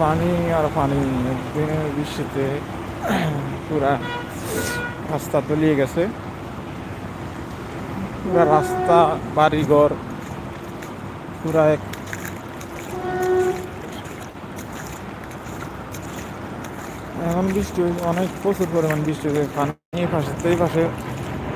পানি আর পানি একদিনে বৃষ্টিতে পুরা রাস্তা তলিয়ে গেছে। পুরা রাস্তা, বাড়িঘর, পুরা এক এখন বৃষ্টি অনেক প্রচুর পরিমাণ বৃষ্টি হয়েছে পানি এই পাশে পাশে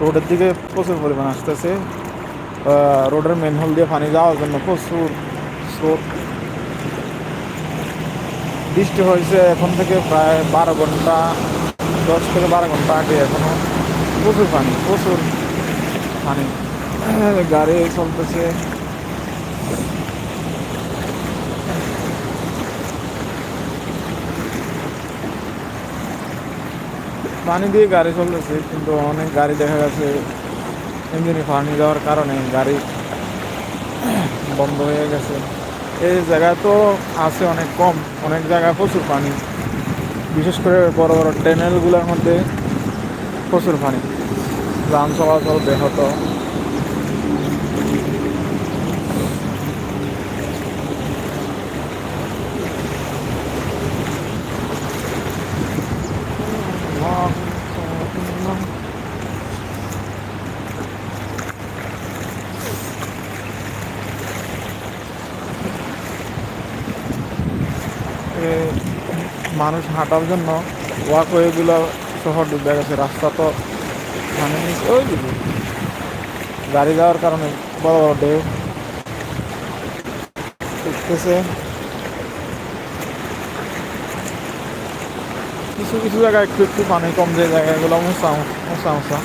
রোডের দিকে প্রচুর পরিমাণ আসতেছে। রোডের মেন হোল দিয়ে পানি যাওয়ার জন্য প্রচুর স্রোত বৃষ্টি হয়েছে এখন থেকে প্রায় বারো ঘণ্টা, দশ থেকে বারো ঘণ্টা আগে এখনও প্রচুর পানি প্রচুর পানি। গাড়ি চলতেছে। পানি দিয়ে গাড়ি চলতেছে, কিন্তু অনেক গাড়ি দেখা গেছে ইঞ্জিনে পানি দেওয়ার কারণে গাড়ি বন্ধ হয়ে গেছে। এই জায়গা তো আছে অনেক কম, অনেক জায়গায় প্রচুর পানি। বিশেষ করে বড় বড় ট্যানেলগুলোর মধ্যে প্রচুর পানি। যান চলাচল ব্যাহত। মানুষ হাঁটার জন্য ওয়াকওয়েগুলো শহর ডুবে গেছে। রাস্তা তো মানে ওই গাড়ি যাওয়ার কারণে বড় বড় ঢেউ উঠতেছে। কিছু কিছু জায়গায় একটু একটু পানি কম যে জায়গাগুলো মোসা মোসা মোসা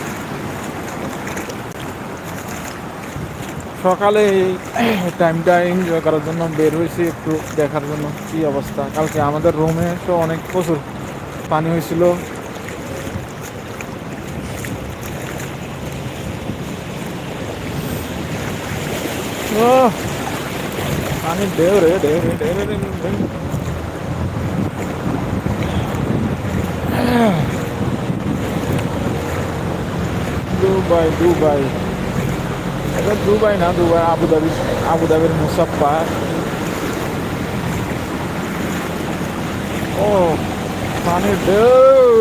সকালে এই টাইমটা এনজয় করার জন্য বের হয়েছি একটু দেখার জন্য কি অবস্থা। কালকে আমাদের রুমে তো অনেক প্রচুর পানি হয়েছিল। ও পানি ঢেউ রে ঢেউ রে ঢেউ রে এটা দুবাই না, দুবাই, আবুধাবি, আবুধাবির মুসাফা ও পানির ঢেউ।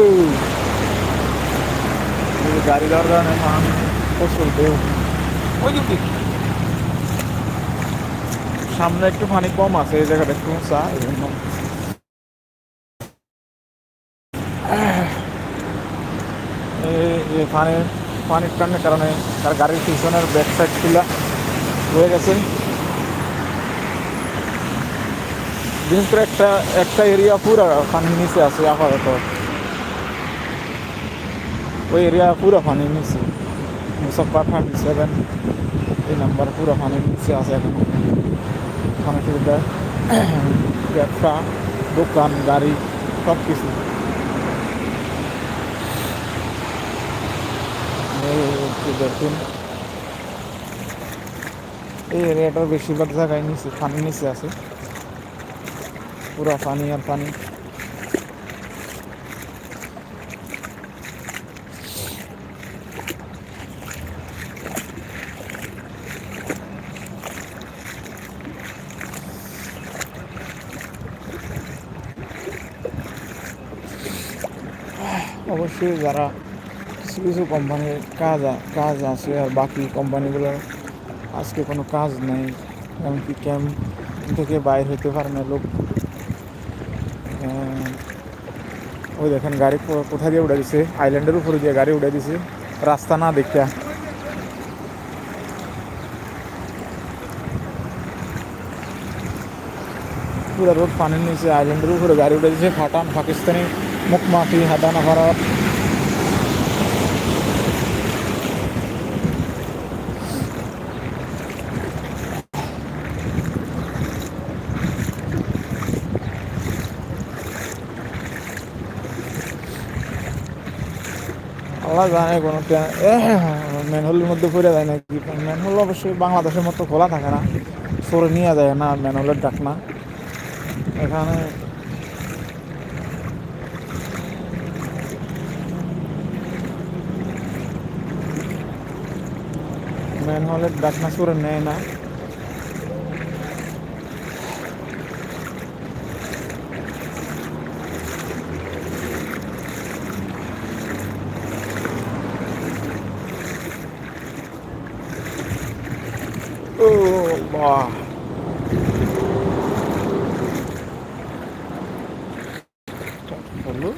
গাড়ি কারণে পানি, প্রচুর ঢেউ। ওই সামনে একটু পানি কম আছে, এই জায়গাটা একটু উঁচা, এই জন্য। পানির পানির টানের কারণে তার গাড়ির পিছনের ব্যাক সাইড খুলা হয়ে গেছে। বিশেষ করে একটা একটা এরিয়া পুরো পানির নিচে আছে আপাতত। ওই এরিয়া পুরো পানির নিচে। মুসাফা থার্টি সেভেন এই নাম্বার পুরো পানির নিচে আছে এখন। সুবিধা, ব্যবসা, দোকান, গাড়ি সব কিছু এই একটু দেখুন এই এরিয়াটার বেশিরভাগ জায়গায় নিচে, পানি নিচে আছে। পুরো পানি আর পানি। অবশ্যই যারা কিছু কিছু কোম্পানির কাজ আ- কাজ আছে আর বাকি কোম্পানিগুলোর আজকে কোনো কাজ নেই। এমনকি ক্যাম্প থেকে বাইর হতে পারে না লোক। আহ, ওই দেখেন গাড়ি কো- কোথা দিয়ে উড়ে দিছে। আইল্যান্ডের উপরে দিয়ে গাড়ি উড়ে দিছে। রাস্তা না দেখা পুরো রোড পানির নিচে আইল্যান্ডের উপরে গাড়ি উঠে দিয়েছে ফাটান পাকিস্তানি মুখমাফি হাদানা ভারত আল্লাহ জানে কোনো ম্যানহোলের মধ্যে পড়ে যায় নাকি? ম্যানহোল অবশ্যই বাংলাদেশের মতো খোলা থাকে না। সরে নিয়ে যায় না ম্যানহোলের ডাক না। এখানে ম্যানহোলের ডাকনা সরে নেয় না। ও বাহ হলো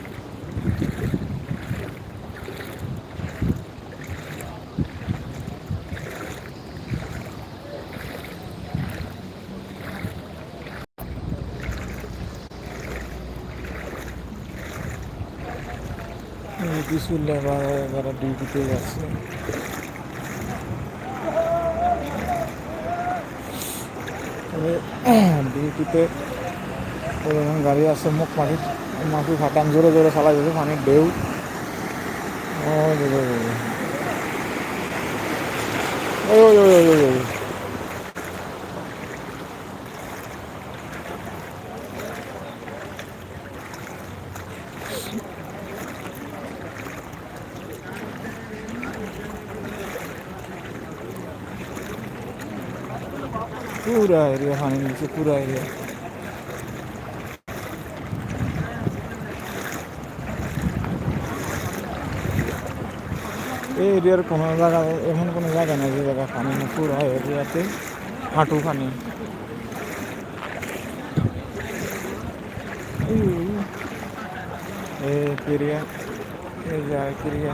এই কিছু লেবার যারা ডিউটিতে যাচ্ছে তবে ডিউটিতে গাড়ি আছে মোক মাটি মাটি ফাটান জোরে জোরে চালাই যাচ্ছে পানির ঢেউ ওই ওই ওই ওই ওই पूरा एरिया पानी नीचे पूरा एरिया এই এরিয়ার কোনো জায়গা এমন কোনো জায়গা নেই যে জায়গা পানি না পুরো এরিয়াতে হাঁটু পানি एक एरिया ये जा एक एरिया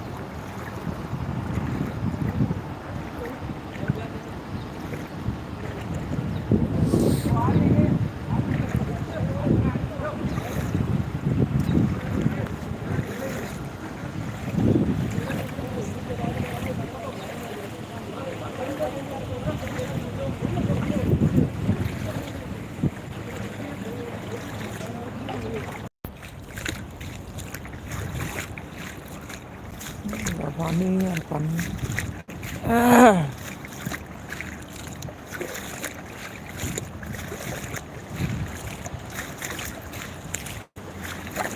পানি আর পানি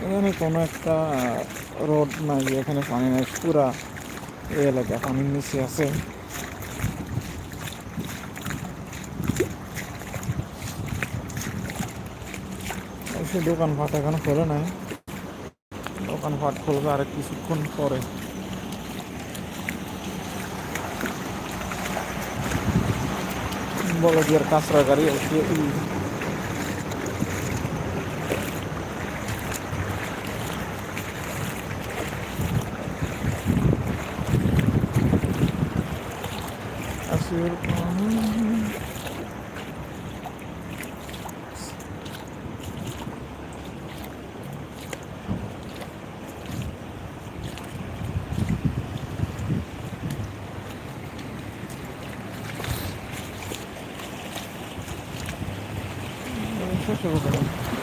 এখানে কোনো একটা রোড নাই, এখানে পানি নাই, পুরা এই এলাকা পানির নিচে আছে। অবশ্য দোকানপাট এখনও খোলে নাই। দোকানপাট খুলবে আর কিছুক্ষণ পরে। বলো যে কাঁচরা গাড়ি 消えるかなそうそう